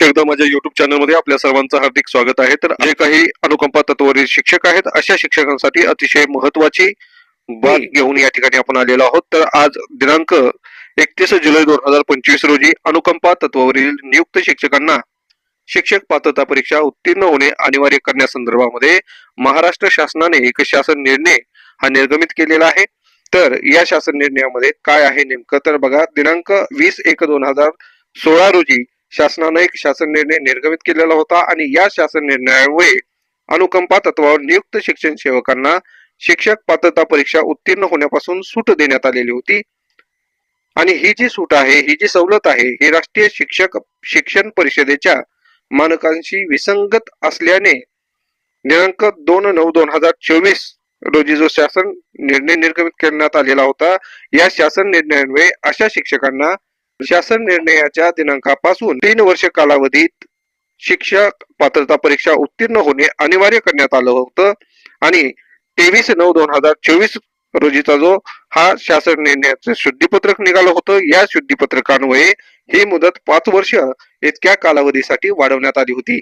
एकदा माझ्या युट्यूब चॅनलमध्ये आपल्या सर्वांचं हार्दिक स्वागत आहे. तर जे काही अनुकंपा तत्वावरील शिक्षक आहेत अशा शिक्षकांसाठी अतिशय महत्वाची बात घेऊन या ठिकाणी आपण आलेलो आहोत. तर आज दिनांक एकतीस जुलै दोन हजार पंचवीस रोजी अनुकंपा तत्वावरील नियुक्त शिक्षकांना शिक्षक पात्रता परीक्षा उत्तीर्ण होणे अनिवार्य करण्यासंदर्भामध्ये महाराष्ट्र शासनाने एक शासन निर्णय हा निर्गमित केलेला आहे. तर या शासन निर्णयामध्ये काय आहे नेमकं? तर बघा दिनांक वीस एक दोन हजार सोळा रोजी शासनाने एक शासन निर्णय निर्गमित केलेला होता आणि या शासन निर्णयामुळे अनुकंपा तत्वावर नियुक्त शिक्षण सेवकांना शिक्षक पात्रता परीक्षा उत्तीर्ण होण्यापासून सूट देण्यात आलेली होती. आणि ही जी सूट आहे ही जी सवलत आहे ही राष्ट्रीय शिक्षक शिक्षण परिषदेच्या मानकांशी विसंगत असल्याने दिनांक दोन नऊ दोन हजार चोवीस रोजी जो शासन निर्णय निर्गमित करण्यात आलेला होता या शासन निर्णयामुळे अशा शिक्षकांना शासन निर्णयाच्या दिनांकापासून तीन वर्ष कालावधीत शिक्षक पात्रता परीक्षा उत्तीर्ण होणे अनिवार्य करण्यात आलं होतं. आणि तेवीस नऊ दोन हजार चोवीस रोजीचा जो हा शासन निर्णयाचं शुद्धीपत्रक निघालं होतं या शुद्धीपत्रकान्वये ही मुदत पाच वर्ष इतक्या कालावधीसाठी वाढवण्यात आली होती.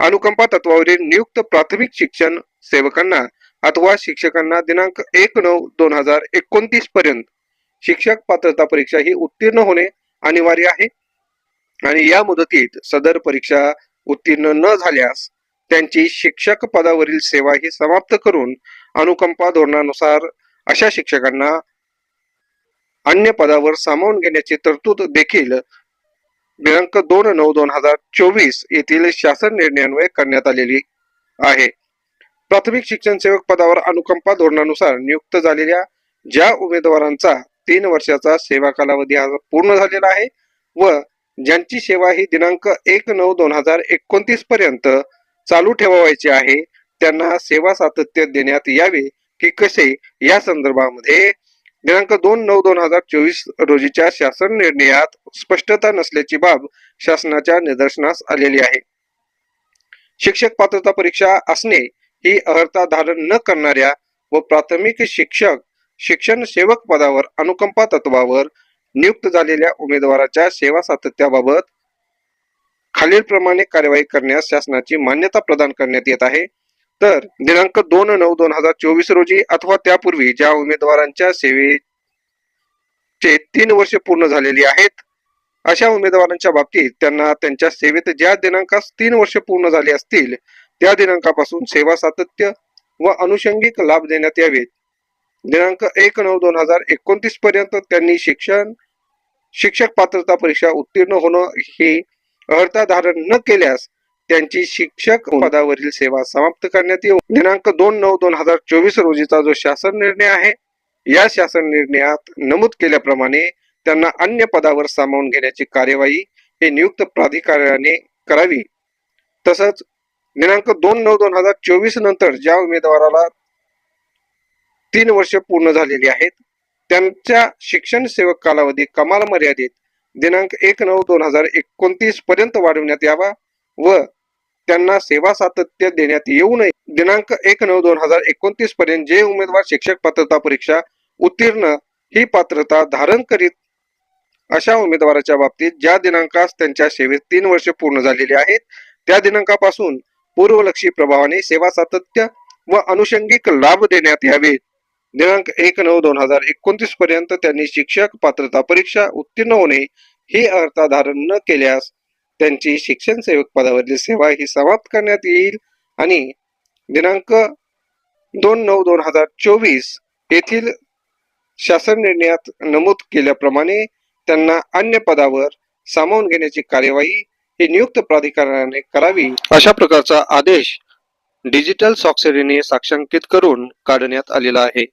अनुकंपा तत्वावरील नियुक्त प्राथमिक शिक्षण सेवकांना अथवा शिक्षकांना दिनांक एक नऊ दोन हजार एकोणतीस पर्यंत शिक्षक पात्रता परीक्षा ही उत्तीर्ण होणे अनिवार्य आहे. आणि या मुदतीत सदर परीक्षा उत्तीर्ण न झाल्यास त्यांची शिक्षक पदावरील सेवा ही समाप्त करून अनुकंपा धोरणानुसार अशा शिक्षकांना अन्य पदावर सामावून घेण्याची तरतूद देखील दिनांक दोन नऊ दोन हजार चोवीस येथील शासन निर्णयान्वये करण्यात आलेली आहे. प्राथमिक शिक्षण सेवक पदावर अनुकंपा धोरणानुसार नियुक्त झालेल्या ज्या उमेदवारांचा तीन वर्षाचा सेवा कालावधी हा पूर्ण झालेला आहे व ज्यांची सेवा ही दिनांक एक नऊ दोन हजार एकोणतीस पर्यंत चालू ठेवायची आहे त्यांना सेवा सातत्य देण्यात यावे की कसे? या संदर्भामध्ये दिनांक दोन नऊ दोन हजार चोवीस रोजीच्या शासन निर्णयात स्पष्टता नसल्याची बाब शासनाच्या निदर्शनास आलेली आहे. शिक्षक पात्रता परीक्षा असणे ही अर्हता धारण न करणाऱ्या व प्राथमिक शिक्षक शिक्षण सेवक पदावर अनुकंपा तत्वावर नियुक्त झालेल्या उमेदवाराच्या सेवा सातत्याबाबत खालीलप्रमाणे कार्यवाही करण्यास शासनाची मान्यता प्रदान करण्यात येत आहे. तर दिनांक दोन नऊ दोन हजार चोवीस रोजी अथवा त्यापूर्वी ज्या उमेदवारांच्या सेवेचे तीन वर्ष पूर्ण झालेली आहेत अशा उमेदवारांच्या बाबतीत त्यांना त्यांच्या सेवेत ज्या दिनांकास तीन वर्ष पूर्ण झाले असतील त्या दिनांकापासून सेवा सातत्य व अनुषंगिक लाभ देण्यात यावेत. दिनांक एक नऊ दोन हजार एकोणतीस पर्यंत त्यांनी शिक्षण शिक्षक पात्रता परीक्षा उत्तीर्ण होणं हे अर्हता धारण न केल्यास त्यांची शिक्षक पदावरील सेवा समाप्त करण्यात येऊ. दिनांक दोन नऊ दोन हजार चोवीस रोजीचा जो शासन निर्णय आहे या शासन निर्णयात नमूद केल्याप्रमाणे त्यांना अन्य पदावर सामावून घेण्याची कार्यवाही हे नियुक्त प्राधिकाऱ्याने करावी. तसंच दिनांक दोन नऊ दोन हजार चोवीस नंतर ज्या उमेदवाराला तीन वर्ष पूर्ण झालेली आहेत. त्यांच्या शिक्षण सेवक कालावधी कमाल मर्यादित दिनांक एक नऊ दोन हजार एकोणतीस पर्यंत वाढवण्यात यावा व त्यांना सेवा सातत्य देण्यात येऊ नये. दिनांक एक नऊ दोन हजार एकोणतीस पर्यंत जे उमेदवार शिक्षक पात्रता परीक्षा उत्तीर्ण ही पात्रता धारण करीत अशा उमेदवाराच्या बाबतीत ज्या दिनांकास त्यांच्या सेवेत तीन वर्ष पूर्ण झालेली आहेत त्या दिनांकापासून पूर्वलक्षी प्रभावाने सेवा सातत्य व अनुषंगिक लाभ देण्यात यावे दिनांक एक नऊ दोन हजार एकोणतीस पर्यंत त्यांनी शिक्षक पात्रता परीक्षा उत्तीर्ण होणे ही अर्हता धारण न केल्यास त्यांची शिक्षण सेवक पदावरील सेवा ही समाप्त करण्यात येईल. आणि दिनांक दोन नऊ दोन हजार चोवीस येथील शासन निर्णयात नमूद केल्याप्रमाणे त्यांना अन्य पदावर सामावून घेण्याची कार्यवाही ही नियुक्त प्राधिकरणाने करावी. अशा प्रकारचा आदेश डिजिटल स्वाक्षरीने साक्षांकित करून काढण्यात आलेला आहे.